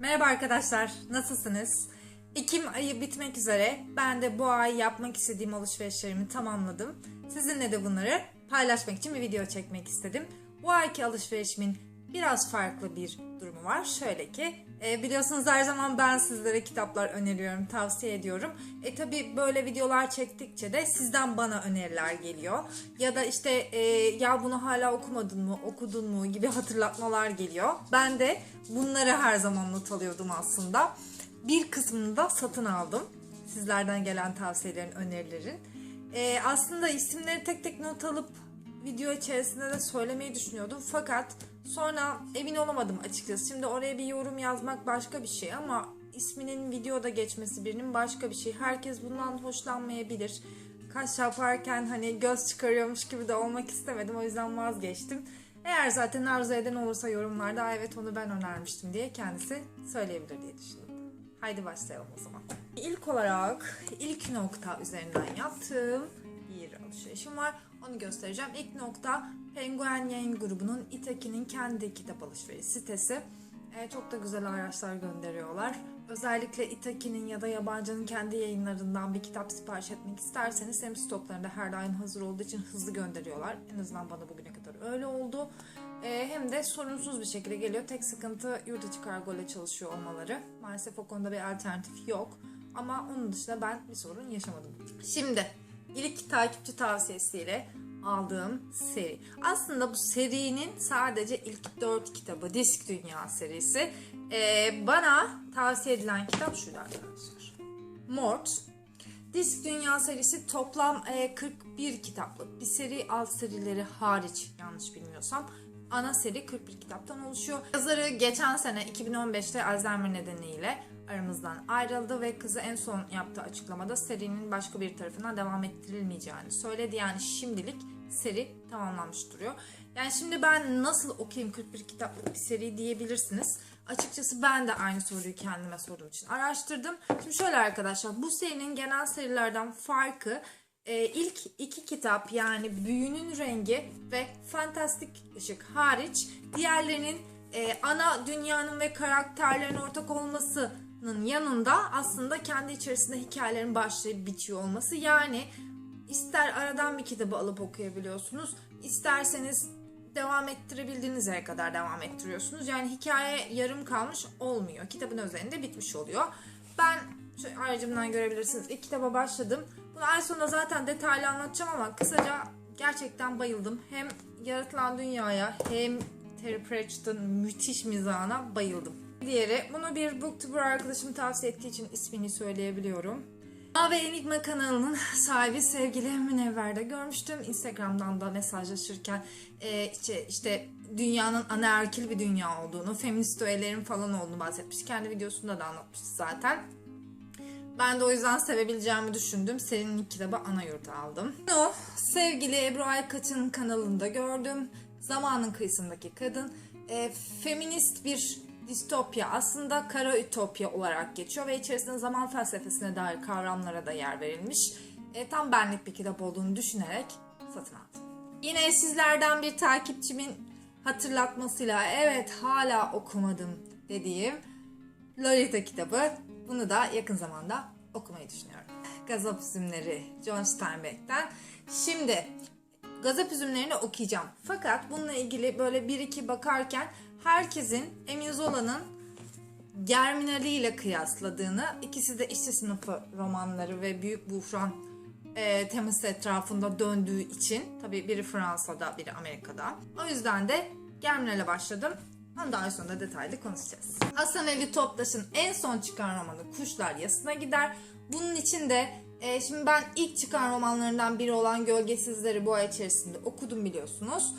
Merhaba arkadaşlar, nasılsınız? Ekim ayı bitmek üzere. Ben de bu ay yapmak istediğim alışverişlerimi tamamladım. Sizinle de bunları paylaşmak için bir video çekmek istedim. Bu ayki alışverişimin biraz farklı bir durumu var. Şöyle ki, e, biliyorsunuz her zaman ben sizlere kitaplar öneriyorum, tavsiye ediyorum. E tabi böyle videolar çektikçe de sizden bana öneriler geliyor. Ya da işte e, ya bunu hala okumadın mı, okudun mu gibi hatırlatmalar geliyor. Ben de bunları her zaman not alıyordum aslında. Bir kısmını da satın aldım. Sizlerden gelen tavsiyelerin, önerilerin. E, aslında isimleri tek tek not alıp video içerisinde de söylemeyi düşünüyordum. Fakat sonra emin olamadım açıkçası. Şimdi oraya bir yorum yazmak başka bir şey ama isminin videoda geçmesi birinin başka bir şey. Herkes bundan hoşlanmayabilir. Kaş yaparken hani göz çıkarıyormuş gibi de olmak istemedim. O yüzden vazgeçtim. Eğer zaten arzu eden olursa yorumlarda "Aa, evet onu ben önermiştim diye kendisi söyleyebilir diye düşündüm. Haydi başlayalım o zaman. İlk olarak ilk nokta üzerinden yaptığım bir alışverişim var. Onu göstereceğim. İlk nokta Penguen Yayın grubunun Itaki'nin kendi kitap alışveriş sitesi. Ee, çok da güzel araçlar gönderiyorlar. Özellikle Itaki'nin ya da yabancının kendi yayınlarından bir kitap sipariş etmek isterseniz hem stoklarında her daim hazır olduğu için hızlı gönderiyorlar. En azından bana bugüne kadar öyle oldu. Ee, hem de sorunsuz bir şekilde geliyor. Tek sıkıntı yurt içi kargo ile çalışıyor olmaları. Maalesef o konuda bir alternatif yok. Ama onun dışında ben bir sorun yaşamadım. Şimdi ilk takipçi tavsiyesiyle aldığım seri. Aslında bu serinin sadece ilk dört kitabı Disk Dünya serisi. Ee, bana tavsiye edilen kitap şuydu arkadaşlar. Mort. Disk Dünya serisi toplam e, 41 kitaplık bir seri alt serileri hariç yanlış bilmiyorsam. Ana seri 41 kitaptan oluşuyor. Yazarı geçen sene 2015'te Alzheimer nedeniyle aramızdan ayrıldı ve kızı en son yaptığı açıklamada serinin başka bir tarafından devam ettirilmeyeceğini söyledi. Yani şimdilik seri tamamlanmış duruyor. Yani şimdi ben nasıl okuyayım 41 kitaplık bir seri diyebilirsiniz. Açıkçası ben de aynı soruyu kendime sorduğum için araştırdım. Şimdi şöyle arkadaşlar bu serinin genel serilerden farkı e, ilk iki kitap yani Büyünün Rengi ve Fantastik Işık hariç diğerlerinin e, ana dünyanın ve karakterlerin ortak olmasının yanında aslında kendi içerisinde hikayelerin başlayıp bitiyor olması. Yani ister aradan bir kitabı alıp okuyabiliyorsunuz, isterseniz devam ettirebildiğiniz yere kadar devam ettiriyorsunuz. Yani hikaye yarım kalmış olmuyor. Kitabın üzerinde bitmiş oluyor. Ben şöyle aracımdan görebilirsiniz. İlk kitaba başladım. Bunu ay sonunda zaten detaylı anlatacağım ama kısaca gerçekten bayıldım. Hem yaratılan dünyaya hem Terry Pratchett'ın müthiş mizahına bayıldım. Diğeri bunu bir booktuber arkadaşım tavsiye ettiği için ismini söyleyebiliyorum. A ve Enigma kanalının sahibi sevgili Münevver'de görmüştüm. Instagram'dan da mesajlaşırken e, işte, işte dünyanın anaerkil bir dünya olduğunu, feminist öğelerin falan olduğunu bahsetmiş. Kendi videosunda da anlatmıştı zaten. Ben de o yüzden sevebileceğimi düşündüm. Serinin ilk kitabı Ana Yurt'u aldım. Bunu sevgili Ebru Aykaç'ın kanalında gördüm. Zamanın Kıyısındaki Kadın. E, feminist bir distopya aslında kara ütopya olarak geçiyor ve içerisinde zaman felsefesine dair kavramlara da yer verilmiş. E, tam benlik bir kitap olduğunu düşünerek satın aldım. Yine sizlerden bir takipçimin hatırlatmasıyla evet hala okumadım dediğim Lolita kitabı. Bunu da yakın zamanda okumayı düşünüyorum. Gazap Üzümleri John Steinbeck'ten. Şimdi Gazap Üzümlerini okuyacağım. Fakat bununla ilgili böyle bir iki bakarken herkesin Emil Zola'nın Germinali ile kıyasladığını, ikisi de işçi sınıfı romanları ve büyük buhran e, teması etrafında döndüğü için, tabii biri Fransa'da, biri Amerika'da. O yüzden de Germinal'e başladım. Daha sonra detaylı konuşacağız. Hasan Ali Toptaş'ın en son çıkan romanı Kuşlar Yasına Gider. Bunun için de e, şimdi ben ilk çıkan romanlarından biri olan Gölgesizleri bu ay içerisinde okudum biliyorsunuz.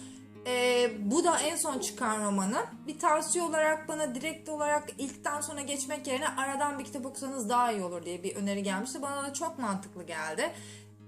E, bu da en son çıkan romanı. Bir tavsiye olarak bana direkt olarak ilkten sonra geçmek yerine aradan bir kitap okusanız daha iyi olur diye bir öneri gelmişti. Bana da çok mantıklı geldi.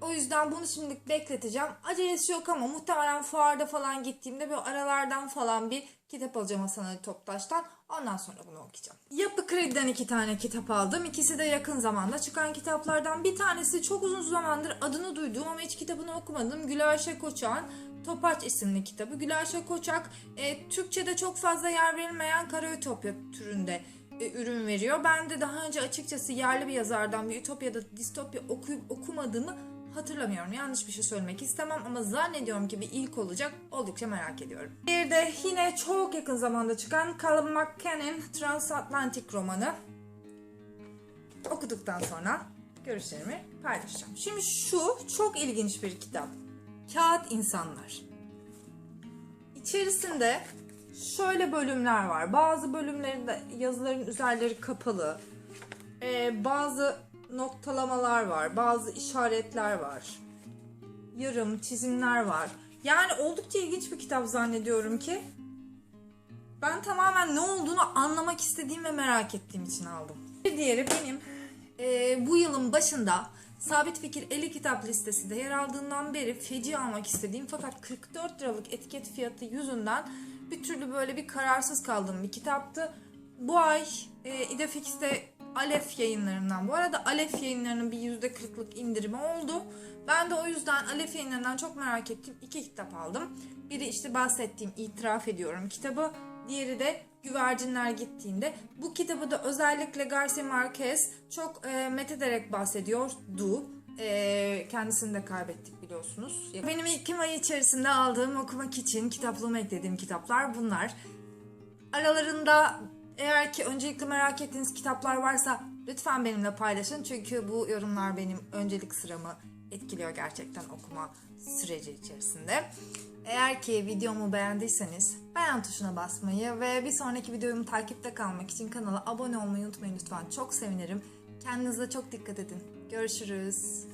O yüzden bunu şimdilik bekleteceğim. Acelesi yok ama muhtemelen fuarda falan gittiğimde böyle aralardan falan bir kitap alacağım Hasan Ali Toptaş'tan. Ondan sonra bunu okuyacağım. Yapı Kredi'den iki tane kitap aldım. İkisi de yakın zamanda çıkan kitaplardan. Bir tanesi çok uzun zamandır adını duyduğum ama hiç kitabını okumadım. Gülayşe Koçak'ın Topaç isimli kitabı. Gülayşe Koçak e, Türkçe'de çok fazla yer verilmeyen kara ütopya türünde e, ürün veriyor. Ben de daha önce açıkçası yerli bir yazardan bir ütopyada distopya okuyup okumadığımı hatırlamıyorum. Yanlış bir şey söylemek istemem ama zannediyorum ki bir ilk olacak. Oldukça merak ediyorum. Bir de yine çok yakın zamanda çıkan Callum McCann'in Transatlantik romanı. Okuduktan sonra görüşlerimi paylaşacağım. Şimdi şu çok ilginç bir kitap. Kağıt İnsanlar. İçerisinde şöyle bölümler var. Bazı bölümlerinde yazıların üzerleri kapalı. Ee, bazı noktalamalar var. Bazı işaretler var. Yarım çizimler var. Yani oldukça ilginç bir kitap zannediyorum ki. Ben tamamen ne olduğunu anlamak istediğim ve merak ettiğim için aldım. Bir diğeri benim e, bu yılın başında Sabit Fikir 50 kitap listesinde yer aldığından beri feci almak istediğim fakat 44 liralık etiket fiyatı yüzünden bir türlü böyle bir kararsız kaldığım bir kitaptı. Bu ay e, İdefix'te Alef yayınlarından. Bu arada Alef yayınlarının bir %40'lık indirimi oldu. Ben de o yüzden Alef yayınlarından çok merak ettiğim iki kitap aldım. Biri işte bahsettiğim İtiraf Ediyorum kitabı. Diğeri de Güvercinler Gittiğinde. Bu kitabı da özellikle Garcia Marquez çok e, methederek bahsediyordu. E, kendisini de kaybettik biliyorsunuz. Benim Ekim ayı içerisinde aldığım okumak için kitaplığıma eklediğim kitaplar bunlar. Aralarında eğer ki öncelikle merak ettiğiniz kitaplar varsa lütfen benimle paylaşın. Çünkü bu yorumlar benim öncelik sıramı etkiliyor gerçekten okuma süreci içerisinde. Eğer ki videomu beğendiyseniz beğen tuşuna basmayı ve bir sonraki videomu takipte kalmak için kanala abone olmayı unutmayın lütfen. Çok sevinirim. Kendinize çok dikkat edin. Görüşürüz.